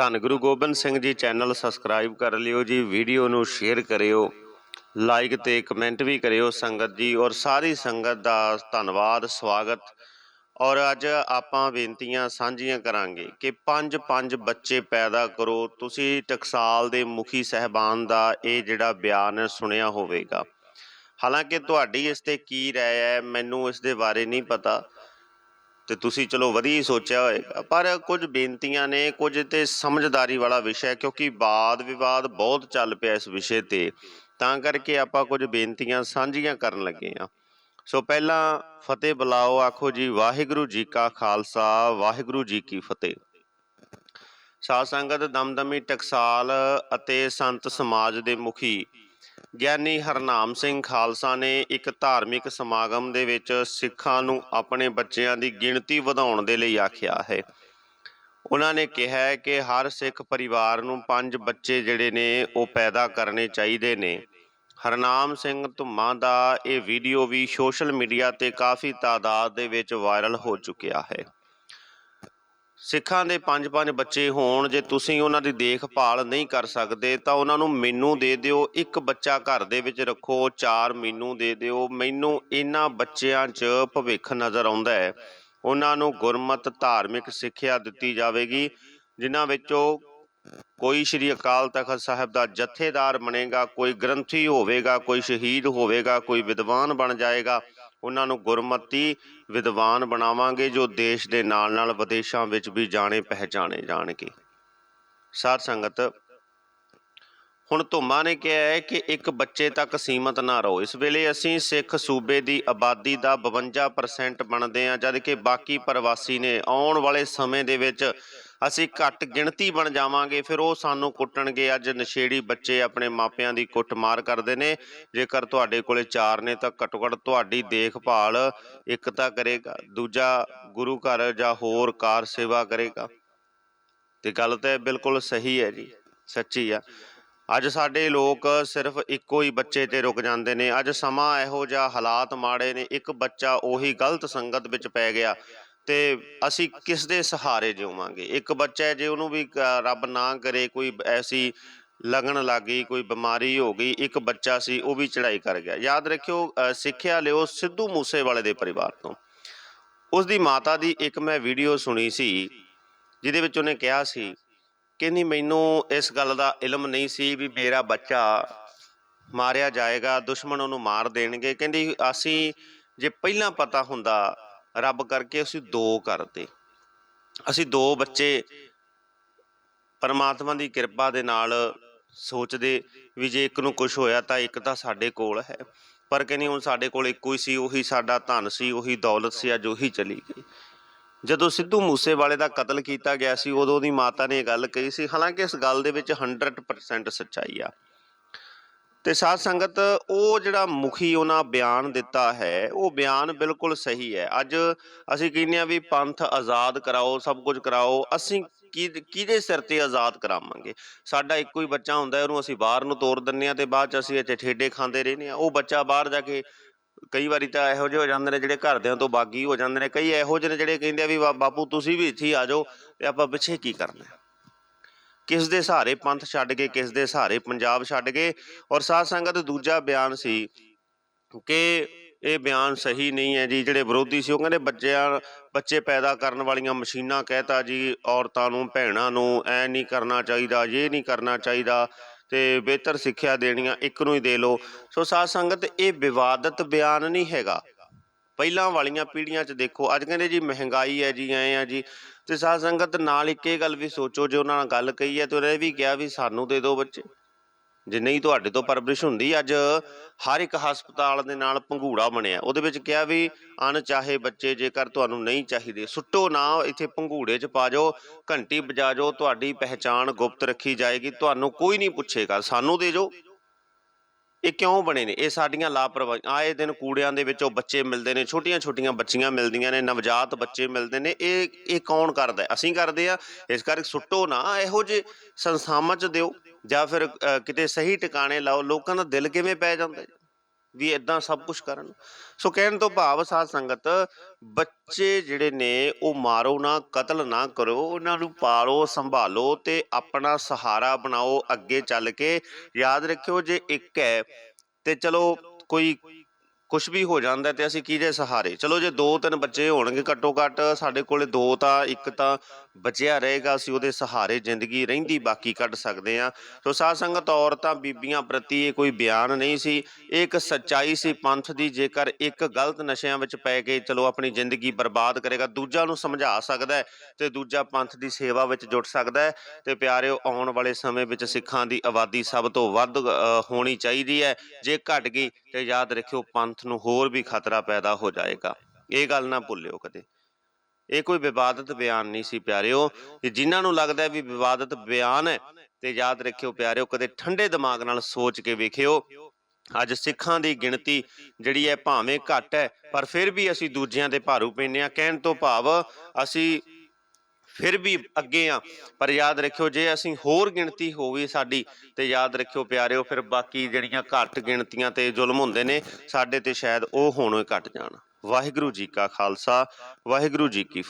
ਧੰਨ Guru Gobind Singh ji channel subscribe ਕਰ ਲਿਓ ਜੀ, ਵੀਡੀਓ ਨੂੰ ਸ਼ੇਅਰ ਕਰਿਓ ਲਾਈਕ ਤੇ ਕਮੈਂਟ ਵੀ ਕਰਿਓ ਸੰਗਤ ਜੀ, ਔਰ ਸਾਰੀ ਸੰਗਤ ਦਾ ਧੰਨਵਾਦ, ਸਵਾਗਤ। ਔਰ ਅੱਜ ਆਪਾਂ ਬੇਨਤੀਆਂ ਸਾਂਝੀਆਂ ਕਰਾਂਗੇ ਕਿ ਪੰਜ ਪੰਜ ਬੱਚੇ ਪੈਦਾ ਕਰੋ। ਤੁਸੀਂ ਟਕਸਾਲ ਦੇ ਮੁਖੀ ਸਹਿਬਾਨ ਦਾ ਇਹ ਜਿਹੜਾ ਬਿਆਨ ਸੁਣਿਆ ਹੋਵੇਗਾ। ਹਾਲਾਂਕਿ ਤੁਹਾਡੀ ਇਸ ਤੇ ਕੀ ਰਾਏ ਹੈ, ਮੈਨੂੰ ਇਸ ਦੇ ਬਾਰੇ ਨਹੀਂ ਪਤਾ। ਤੇ ਤੁਸੀਂ ਚਲੋ ਵਧੀਆ ਸੋਚਿਆ ਹੋਏਗਾ। ਪਰ ਕੁਝ ਬੇਨਤੀਆਂ ਨੇ, ਕੁਝ ਤੇ ਸਮਝਦਾਰੀ ਵਾਲਾ ਵਿਸ਼ਾ ਕਿਉਂਕਿ ਵਾਦ ਵਿਵਾਦ ਬਹੁਤ ਚੱਲ ਪਿਆ ਇਸ ਵਿਸ਼ੇ ਤੇ। ਤਾਂ ਕਰਕੇ ਆਪਾਂ ਕੁਝ ਬੇਨਤੀਆਂ ਸਾਂਝੀਆਂ ਕਰਨ ਲੱਗੇ ਆ ਸੋ ਪਹਿਲਾਂ ਫਤਿਹ ਬੁਲਾਓ, ਆਖੋ ਜੀ, ਵਾਹਿਗੁਰੂ ਜੀ ਕਾ ਖਾਲਸਾ, ਵਾਹਿਗੁਰੂ ਜੀ ਕੀ ਫਤਿਹ। ਸਾਧ ਸੰਗਤ ਦਮਦਮੀ ਟਕਸਾਲ ਅਤੇ ਸੰਤ ਸਮਾਜ ਦੇ ਮੁਖੀ ਗਿਆਨੀ ਹਰਨਾਮ ਸਿੰਘ ਖਾਲਸਾ ਨੇ ਇੱਕ ਧਾਰਮਿਕ ਸਮਾਗਮ ਦੇ ਵਿੱਚ ਸਿੱਖਾਂ ਨੂੰ ਆਪਣੇ ਬੱਚਿਆਂ ਦੀ ਗਿਣਤੀ ਵਧਾਉਣ ਦੇ ਲਈ ਆਖਿਆ ਹੈ। ਉਹਨਾਂ ਨੇ ਕਿਹਾ ਕਿ ਹਰ ਸਿੱਖ ਪਰਿਵਾਰ ਨੂੰ ਪੰਜ ਬੱਚੇ ਜਿਹੜੇ ਨੇ, ਉਹ ਪੈਦਾ ਕਰਨੇ ਚਾਹੀਦੇ ਨੇ। ਹਰਨਾਮ ਸਿੰਘ ਧੁੰਮਾ ਦਾ ਇਹ ਵੀਡੀਓ ਵੀ ਸੋਸ਼ਲ ਮੀਡੀਆ ਤੇ ਕਾਫੀ ਤਾਦਾਦ ਦੇ ਵਿੱਚ ਵਾਇਰਲ ਹੋ ਚੁੱਕਿਆ ਹੈ। ਸਿੱਖਾਂ ਦੇ ਪੰਜ ਪੰਜ ਬੱਚੇ ਹੋਣ, ਜੇ ਤੁਸੀਂ ਉਹਨਾਂ ਦੀ ਦੇਖਭਾਲ ਨਹੀਂ ਕਰ ਸਕਦੇ, ਤਾਂ ਉਹਨਾਂ ਨੂੰ ਮੈਨੂੰ ਦੇ ਦਿਓ, ਇੱਕ ਬੱਚਾ ਘਰ ਦੇ ਵਿੱਚ ਰੱਖੋ, ਚਾਰ ਮੈਨੂੰ ਦੇ ਦਿਓ। ਮੈਨੂੰ ਇਹਨਾਂ ਬੱਚਿਆਂ 'ਚ ਭਵਿੱਖ ਨਜ਼ਰ ਆਉਂਦਾ ਹੈ। ਉਹਨਾਂ ਨੂੰ ਗੁਰਮਤ ਧਾਰਮਿਕ ਸਿੱਖਿਆ ਦਿੱਤੀ ਜਾਵੇਗੀ, ਜਿਨ੍ਹਾਂ ਵਿੱਚੋਂ ਕੋਈ ਸ਼੍ਰੀ ਅਕਾਲ ਤਖਤ ਸਾਹਿਬ ਦਾ ਜਥੇਦਾਰ ਬਣੇਗਾ, ਕੋਈ ਗ੍ਰੰਥੀ ਹੋਵੇਗਾ, ਕੋਈ ਸ਼ਹੀਦ ਹੋਵੇਗਾ, ਕੋਈ ਵਿਦਵਾਨ ਬਣ ਜਾਏਗਾ। ਉਹਨਾਂ ਨੂੰ ਗੁਰਮਤੀ ਵਿਦਵਾਨ ਬਣਾਵਾਂਗੇ ਜੋ ਦੇਸ਼ ਦੇ ਨਾਲ ਨਾਲ ਵਿਦੇਸ਼ਾਂ ਵਿੱਚ ਵੀ ਜਾਣੇ ਪਹਿਚਾਣੇ ਜਾਣਗੇ। ਸਾਧ ਸੰਗਤ, ਹੁਣ ਧੁਮਾ ਨੇ ਕਿਹਾ ਹੈ ਕਿ ਇੱਕ ਬੱਚੇ ਤੱਕ ਸੀਮਤ ਨਾ ਰਹੋ। ਇਸ ਵੇਲੇ ਅਸੀਂ ਸਿੱਖ ਸੂਬੇ ਦੀ ਆਬਾਦੀ ਦਾ 52% ਬਣਦੇ ਹਾਂ ਜਦ ਕਿ ਬਾਕੀ ਪ੍ਰਵਾਸੀ ਨੇ ਆਉਣ ਵਾਲੇ ਸਮੇਂ ਦੇ ਵਿੱਚ ਅਸੀਂ ਘੱਟ ਗਿਣਤੀ ਬਣ ਜਾਵਾਂਗੇ, ਫਿਰ ਉਹ ਸਾਨੂੰ ਕੁੱਟਣਗੇ। ਅੱਜ ਨਸ਼ੇੜੀ ਬੱਚੇ ਆਪਣੇ ਮਾਪਿਆਂ ਦੀ ਕੁੱਟਮਾਰ ਕਰਦੇ ਨੇ। ਜੇਕਰ ਤੁਹਾਡੇ ਕੋਲੇ ਚਾਰ ਨੇ ਤਾਂ ਘੱਟੋ ਘੱਟ ਤੁਹਾਡੀ ਦੇਖਭਾਲ ਇੱਕ ਤਾਂ ਕਰੇਗਾ, ਦੂਜਾ ਗੁਰੂ ਘਰ ਜਾਂ ਹੋਰ ਕਾਰ ਸੇਵਾ ਕਰੇਗਾ। ਤੇ ਗੱਲ ਤਾਂ ਬਿਲਕੁਲ ਸਹੀ ਹੈ ਜੀ, ਸੱਚੀ ਆ। ਅੱਜ ਸਾਡੇ ਲੋਕ ਸਿਰਫ ਇੱਕੋ ਹੀ ਬੱਚੇ ਤੇ ਰੁਕ ਜਾਂਦੇ ਨੇ। ਅੱਜ ਸਮਾਂ ਇਹੋ ਜਿਹਾ ਹਾਲਾਤ ਮਾੜੇ ਨੇ, ਇੱਕ ਬੱਚਾ ਉਹੀ ਗਲਤ ਸੰਗਤ ਵਿੱਚ ਪੈ ਗਿਆ। ਤੇ ਅਸੀਂ ਕਿਸ ਦੇ ਸਹਾਰੇ ਜਿਵਾਂਗੇ ਇੱਕ ਬੱਚਾ ਹੈ ਜੇ ਉਹਨੂੰ ਵੀ ਰੱਬ ਨਾ ਕਰੇ, ਕੋਈ ਐਸੀ ਲਗਨ ਲੱਗੀ ਕੋਈ ਬਿਮਾਰੀ ਹੋ ਗਈ, ਇੱਕ ਬੱਚਾ ਸੀ, ਉਹ ਵੀ ਚੜਾਈ ਕਰ ਗਿਆ। ਯਾਦ ਰੱਖਿਓ ਸਿੱਖਿਆ ਲਿਓ ਸਿੱਧੂ ਮੂਸੇਵਾਲੇ ਦੇ ਪਰਿਵਾਰ ਤੋਂ। ਉਸ ਦੀ ਮਾਤਾ ਦੀ ਇੱਕ ਮੈਂ ਵੀਡੀਓ ਸੁਣੀ ਸੀ, ਜਿਹਦੇ ਵਿੱਚ ਉਹਨੇ ਕਿਹਾ ਸੀ ਕਹਿੰਦੀ ਮੈਨੂੰ ਇਸ ਗੱਲ ਦਾ ਇਲਮ ਨਹੀਂ ਸੀ ਵੀ ਮੇਰਾ ਬੱਚਾ ਮਾਰਿਆ ਜਾਏਗਾ, ਦੁਸ਼ਮਣ ਉਹਨੂੰ ਮਾਰ ਦੇਣਗੇ। ਕਹਿੰਦੀ, ਅਸੀਂ ਜੇ ਪਹਿਲਾਂ ਪਤਾ ਹੁੰਦਾ ਰੱਬ ਕਰਕੇ ਅਸੀਂ ਦੋ ਕਰਦੇ ਅਸੀਂ ਦੋ ਬੱਚੇ ਪਰਮਾਤਮਾ ਦੀ ਕਿਰਪਾ ਦੇ ਨਾਲ ਸੋਚਦੇ ਵੀ ਜੇ ਇੱਕ ਨੂੰ ਕੁਝ ਹੋਇਆ ਤਾਂ ਇੱਕ ਤਾਂ ਸਾਡੇ ਕੋਲ ਹੈ। ਪਰ ਕਹਿੰਦੀ ਹੁਣ ਸਾਡੇ ਕੋਲ ਇੱਕੋ ਹੀ ਸੀ, ਉਹੀ ਸਾਡਾ ਧਨ ਸੀ, ਉਹੀ ਦੌਲਤ ਸੀ, ਅੱਜ ਉਹੀ ਚਲੀ ਗਈ। ਜਦੋਂ ਸਿੱਧੂ ਮੂਸੇਵਾਲੇ ਦਾ ਕਤਲ ਕੀਤਾ ਗਿਆ ਸੀ, ਉਦੋਂ ਦੀ ਮਾਤਾ ਨੇ ਇਹ ਗੱਲ ਕਹੀ ਸੀ। ਹਾਲਾਂਕਿ ਇਸ ਗੱਲ ਦੇ ਵਿੱਚ 100% ਸੱਚਾਈ ਆ। ਤੇ ਸਾਧ ਸੰਗਤ, ਉਹ ਜਿਹੜਾ ਮੁਖੀ ਉਹਨਾਂ ਬਿਆਨ ਦਿੱਤਾ ਹੈ, ਉਹ ਬਿਆਨ ਬਿਲਕੁਲ ਸਹੀ ਹੈ। ਅੱਜ ਅਸੀਂ ਕਹਿੰਦੇ ਆ ਵੀ ਪੰਥ ਆਜ਼ਾਦ ਕਰਾਓ, ਸਭ ਕੁਝ ਕਰਾਓ, ਅਸੀਂ ਕੀ, ਕਿਹਦੇ ਸਿਰ ਤੇ ਆਜ਼ਾਦ ਕਰਾਵਾਂਗੇ? ਸਾਡਾ ਇੱਕੋ ਹੀ ਬੱਚਾ ਹੁੰਦਾ ਉਹਨੂੰ ਅਸੀਂ ਬਾਹਰ ਨੂੰ ਤੋਰ ਦਿੰਨੇ ਆ ਤੇ ਬਾਅਦ ਚ ਅਸੀਂ ਇੱਥੇ ਠੇਡੇ ਖਾਂਦੇ ਰਹਿੰਦੇ ਆ ਉਹ ਬੱਚਾ ਬਾਹਰ ਜਾ ਕੇ ਕਈ ਵਾਰੀ ਤਾਂ ਇਹੋ ਜਿਹੇ ਹੋ ਜਾਂਦੇ ਨੇ ਜਿਹੜੇ ਘਰਦਿਆਂ ਤੋਂ ਬਾਗੀ ਹੋ ਜਾਂਦੇ ਨੇ। ਕਈ ਇਹੋ ਜਿਹੇ ਨੇ ਜਿਹੜੇ ਕਹਿੰਦੇ ਆ ਵੀ ਬਾਪੂ ਤੁਸੀਂ ਵੀ ਇੱਥੇ ਹੀ ਆ ਜਾਓ ਤੇ ਆਪਾਂ ਪਿੱਛੇ ਕੀ ਕਰਨਾ ਕਿਸ ਦੇ ਸਹਾਰੇ ਪੰਥ ਛੱਡ ਕੇ ਕਿਸ ਦੇ ਸਹਾਰੇ ਪੰਜਾਬ ਛੱਡ ਕੇ ਔਰ ਸਾਧ ਸੰਗਤ ਦੂਜਾ ਬਿਆਨ ਸੀ ਕਿ ਇਹ ਬਿਆਨ ਸਹੀ ਨਹੀਂ ਹੈ ਜੀ, ਜਿਹੜੇ ਵਿਰੋਧੀ ਸੀ ਉਹ ਕਹਿੰਦੇ ਬੱਚਿਆਂ, ਬੱਚੇ ਪੈਦਾ ਕਰਨ ਵਾਲੀਆਂ ਮਸ਼ੀਨਾਂ ਕਹਿਤਾ ਜੀ, ਔਰਤਾਂ ਨੂੰ, ਭੈਣਾਂ ਨੂੰ ਐ ਨਹੀਂ ਕਰਨਾ ਚਾਹੀਦਾ ਇਹ ਨਹੀਂ ਕਰਨਾ ਚਾਹੀਦਾ ਤੇ ਬਿਹਤਰ ਸਿੱਖਿਆ ਦੇਣੀਆਂ ਇੱਕ ਨੂੰ ਹੀ ਦੇ ਲਓ। ਸੋ ਸਾਧ ਸੰਗਤ, ਇਹ ਵਿਵਾਦਤ ਬਿਆਨ ਨਹੀਂ ਹੈਗਾ। ਪਹਿਲਾਂ ਵਾਲੀਆਂ ਪੀੜ੍ਹੀਆਂ 'ਚ ਦੇਖੋ, ਅੱਜ ਕਹਿੰਦੇ ਜੀ ਮਹਿੰਗਾਈ ਹੈ ਜੀ, ਐ ਆ ਜੀ। ਤੇ ਸਾਧ ਸੰਗਤ ਨਾਲ ਇੱਕ ਇਹ ਗੱਲ ਵੀ ਸੋਚੋ, ਜੇ ਉਹਨਾਂ ਨਾਲ ਗੱਲ ਕਹੀ ਹੈ ਤੇ ਉਹਨੇ ਵੀ ਕਿਹਾ ਵੀ ਸਾਨੂੰ ਦੇ ਦਿਓ ਬੱਚੇ। ਜੇ ਨਹੀਂ ਤੁਹਾਡੇ ਤੋਂ ਪਰਵਰਿਸ਼ ਹੁੰਦੀ, ਅੱਜ ਹਰ ਇੱਕ ਹਸਪਤਾਲ ਦੇ ਨਾਲ ਪੰਘੂੜਾ ਬਣਿਆ। ਉਹਦੇ ਵਿੱਚ ਕਿਹਾ ਵੀ ਅਣਚਾਹੇ ਬੱਚੇ ਜੇਕਰ ਤੁਹਾਨੂੰ ਨਹੀਂ ਚਾਹੀਦੇ, ਸੁੱਟੋ ਨਾ, ਇੱਥੇ ਪੰਘੂੜੇ 'ਚ ਪਾ ਜਾਓ, ਘੰਟੀ ਵਜਾ ਜਾਓ, ਤੁਹਾਡੀ ਪਹਿਚਾਣ ਗੁਪਤ ਰੱਖੀ ਜਾਏਗੀ, ਤੁਹਾਨੂੰ ਕੋਈ ਨਹੀਂ ਪੁੱਛੇਗਾ, ਸਾਨੂੰ ਦੇ ਜਾਓ। ਇਹ ਕਿਉਂ ਬਣੇ ਨੇ? ਇਹ ਸਾਡੀਆਂ ਲਾਪਰਵਾਹੀ ਆਏ ਦਿਨ ਕੂੜਿਆਂ ਦੇ ਵਿੱਚੋਂ ਬੱਚੇ ਮਿਲਦੇ ਨੇ ਛੋਟੀਆਂ ਛੋਟੀਆਂ ਬੱਚੀਆਂ ਮਿਲਦੀਆਂ ਨੇ, ਨਵਜਾਤ ਬੱਚੇ ਮਿਲਦੇ ਨੇ। ਇਹ ਇਹ ਕੌਣ ਕਰਦਾ? ਅਸੀਂ ਕਰਦੇ ਆ ਇਸ ਕਰਕੇ ਸੁੱਟੋ ਨਾ। ਇਹੋ ਜਿਹੇ ਸੰਸਥਾਵਾਂ 'ਚ ਦਿਓ। ਜਾਂ ਫਿਰ ਕਿਤੇ ਸਹੀ ਟਿਕਾਣੇ ਲਾਓ। ਲੋਕਾਂ ਦਾ ਦਿਲ ਕਿਵੇਂ ਪੈ ਜਾਂਦਾ? ਵੀ ਇਦਾਂ ਸਭ ਕੁਝ ਕਰਨ। ਸੋ ਕਹਿਣ ਤੋਂ ਭਾਵ ਸਾਧ ਸੰਗਤ, ਬੱਚੇ ਜਿਹੜੇ ਨੇ, ਉਹ ਮਾਰੋ ਨਾ, ਕਤਲ ਨਾ ਕਰੋ, ਉਹਨਾਂ ਨੂੰ ਪਾਲੋ, ਸੰਭਾਲੋ ਤੇ ਆਪਣਾ ਸਹਾਰਾ ਬਣਾਓ ਅੱਗੇ ਚੱਲ ਕੇ। ਯਾਦ ਰੱਖਿਓ ਜੇ ਇੱਕ ਹੈ ਤੇ ਚਲੋ ਕੋਈ ਕੁਝ ਵੀ ਹੋ ਜਾਂਦਾ ਤੇ ਅਸੀਂ ਕਿਹਦੇ ਸਹਾਰੇ? ਚਲੋ ਜੇ ਦੋ ਤਿੰਨ ਬੱਚੇ ਹੋਣਗੇ, ਘੱਟੋ ਘੱਟ ਸਾਡੇ ਕੋਲੇ ਦੋ ਤਾਂ, ਇੱਕ ਤਾਂ ਬਚਿਆ ਰਹੇਗਾ, ਅਸੀਂ ਉਹਦੇ ਸਹਾਰੇ ਜ਼ਿੰਦਗੀ ਰਹਿੰਦੀ ਬਾਕੀ ਕੱਢ ਸਕਦੇ ਆ ਸੋ ਸਾਧ ਸੰਗਤ ਔਰਤਾਂ ਬੀਬੀਆਂ ਪ੍ਰਤੀ ਇਹ ਕੋਈ ਬਿਆਨ ਨਹੀਂ ਸੀ। ਇਹ ਇੱਕ ਸੱਚਾਈ ਸੀ ਪੰਥ ਦੀ, ਜੇਕਰ ਇੱਕ ਗਲਤ ਨਸ਼ਿਆਂ ਵਿੱਚ ਪੈ ਕੇ ਚਲੋ ਆਪਣੀ ਜ਼ਿੰਦਗੀ ਬਰਬਾਦ ਕਰੇਗਾ, ਦੂਜਾ ਨੂੰ ਸਮਝਾ ਸਕਦਾ ਹੈ ਤੇ ਦੂਜਾ ਪੰਥ ਦੀ ਸੇਵਾ ਵਿੱਚ ਜੁਟ ਸਕਦਾ ਹੈ। ਤੇ ਪਿਆਰਿਓ, ਆਉਣ ਵਾਲੇ ਸਮੇਂ ਵਿੱਚ ਸਿੱਖਾਂ ਦੀ ਆਬਾਦੀ ਸਭ ਤੋਂ ਵੱਧ ਹੋਣੀ ਚਾਹੀਦੀ ਹੈ। ਜੇ ਘਟ ਗਈ ਤੇ ਯਾਦ ਰੱਖਿਓ, ਪੰਥ ਨੂੰ ਹੋਰ ਵੀ ਖਤਰਾ ਪੈਦਾ ਹੋ ਜਾਏਗਾ। ਇਹ ਗੱਲ ਨਾ ਭੁੱਲਿਓ ਕਦੇ। ਇਹ ਕੋਈ ਵਿਵਾਦਤ ਬਿਆਨ ਨਹੀਂ ਸੀ ਪਿਆਰਿਓ। ਜਿਨ੍ਹਾਂ ਨੂੰ ਲੱਗਦਾ ਵੀ ਵਿਵਾਦਤ ਬਿਆਨ ਹੈ ਤੇ ਯਾਦ ਰੱਖਿਓ ਪਿਆਰਿਓ, ਕਦੇ ਠੰਡੇ ਦਿਮਾਗ ਨਾਲ ਸੋਚ ਕੇ ਵੇਖਿਓ। ਅੱਜ ਸਿੱਖਾਂ ਦੀ ਗਿਣਤੀ ਜਿਹੜੀ ਹੈ ਭਾਵੇਂ ਘੱਟ ਹੈ, ਪਰ ਫਿਰ ਵੀ ਅਸੀਂ ਦੂਜਿਆਂ ਦੇ ਭਾਰੂ ਪੈਂਦੇ ਆ ਕਹਿਣ ਤੋਂ ਭਾਵ ਅਸੀਂ ਫਿਰ ਵੀ ਅੱਗੇ ਆ। ਪਰ ਯਾਦ ਰੱਖਿਓ, ਜੇ ਅਸੀਂ ਹੋਰ ਗਿਣਤੀ ਹੋਵੇ ਸਾਡੀ, ਤੇ ਯਾਦ ਰੱਖਿਓ ਪਿਆਰਿਓ, ਫਿਰ ਬਾਕੀ ਜਿਹੜੀਆਂ ਘੱਟ ਗਿਣਤੀਆਂ ਤੇ ਜ਼ੁਲਮ ਹੁੰਦੇ ਨੇ, ਸਾਡੇ ਤੇ ਸ਼ਾਇਦ ਉਹ ਹੋਣੋਂ ਹੀ ਘਟ ਜਾਣ। ਵਾਹਿਗੁਰੂ ਜੀ ਕਾ ਖਾਲਸਾ, ਵਾਹਿਗੁਰੂ ਜੀ ਕੀ ਫਤਿਹ।